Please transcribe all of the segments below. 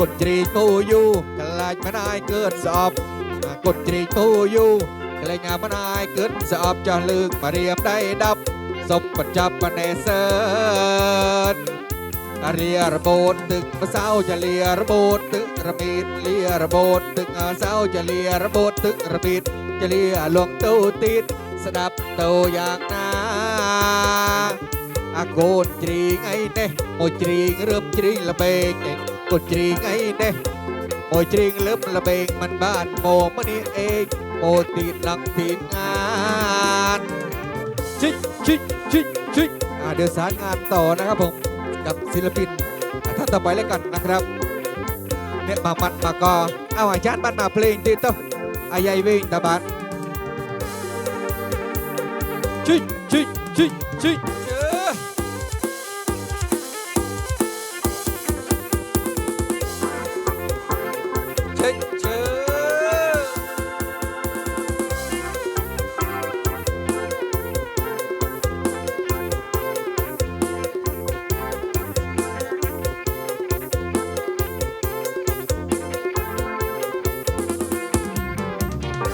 กดจรีปูยูกลายมานายเกิดสอบกดจรีปูยูกลายงามานายเกิดสอบจะลึกมาเรียมได้ดับสมปัจจับปนเนเซินอาเรียระโบดตึกมาเศร้าจะเลียระโบดตึกระมีดเลียระโบดตึกอาเศร้าจะเลียระโบดตึ กดจะเลียหลวงตู้ติงนาอาโกนจรีงไอ้เน่โม่จรีงละเบงเองกดจรีงไอ้เน่โมจรีงเริ่มละเบงมันบ้านโมมันนี่เองโมตีนังทีมงานชิชิชิชิอ่าเดี๋ยวสารงานต่อนะครับผมกับศิลปินท่านต่อไปแล้วกันนะครับเนี่ยมามันมาก็เอาอาจารย์บันมาเพลงติดต่ออายายวิ่งตาบันชิชิชิชิ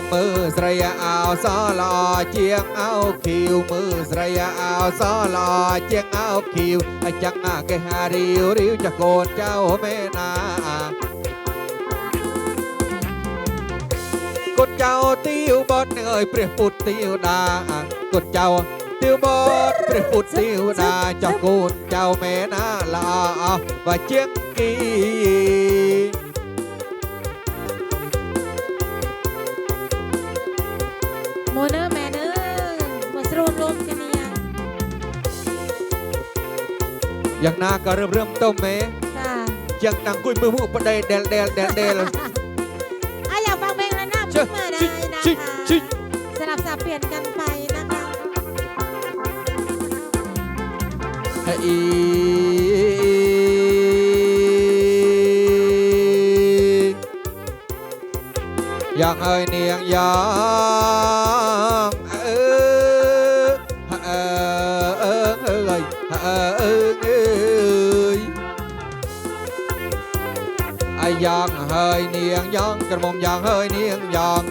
ងមើលស្រីអោសល្អជាងអោឃីវមើលស្រីអោសល្អជាងអោឃីវអញ្ចឹងគេហារីវរីវចកូនចៅមេណាគុតចៅទៀវបត់អើយព្រះពុទ្ធទៀវដាគុតចៅទៀវបត់ព្រះពុទ្ធទៀវដាចកូនចៅមេណាល្អវជាងគី อย่างนาก็เริ่มเริ่มต้มแม่ค่ะเจียงนังกุยมือมือปะเดเดลเดลเดลเดลอะอยากฟังเพลงแล้วนะชิพูดมาได้ชินะชิคะชิสลับสับเปลี่ยนกันไปนะคะให้อย่างเอ้ยเนียงอย่า យ៉ាងហើយនាងយ៉ាងក្រមុំយ៉ាងហើយនាងយ៉ាង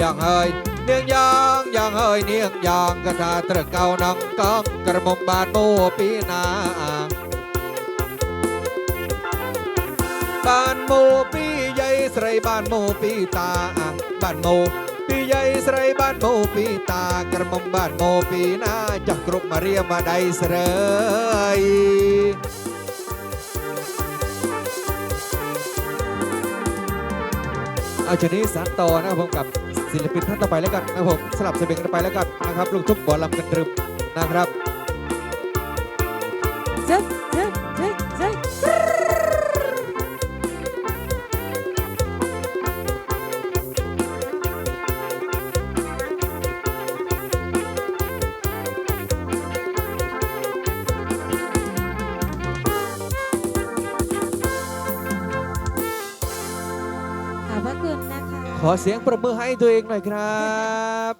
យ៉ាងហើយនាងយ៉ាងយ៉ាងហើយនាងយ៉ាងកថាត្រកោណងកំក្រមុំបានមកពីណាបានមកពីយាយស្រីបានមកពីតាបានមកពីយាយស្រីបានមកពីតាក្រមុំបានមកពីណាចាស់គ្រប់មករៀមមកដៃស្រី เรียมาได้เสรยเอาชนี้สานต่อนะครับผมกับศิลปินท่านต่อไปแล้วกันนะครับผมสลับเสบียงกันไปแล้วกันนะครับลูกทุกบอลลำกันตรึมนะครับเขอเสียงประมือให้ตัวเองหน่อยครับ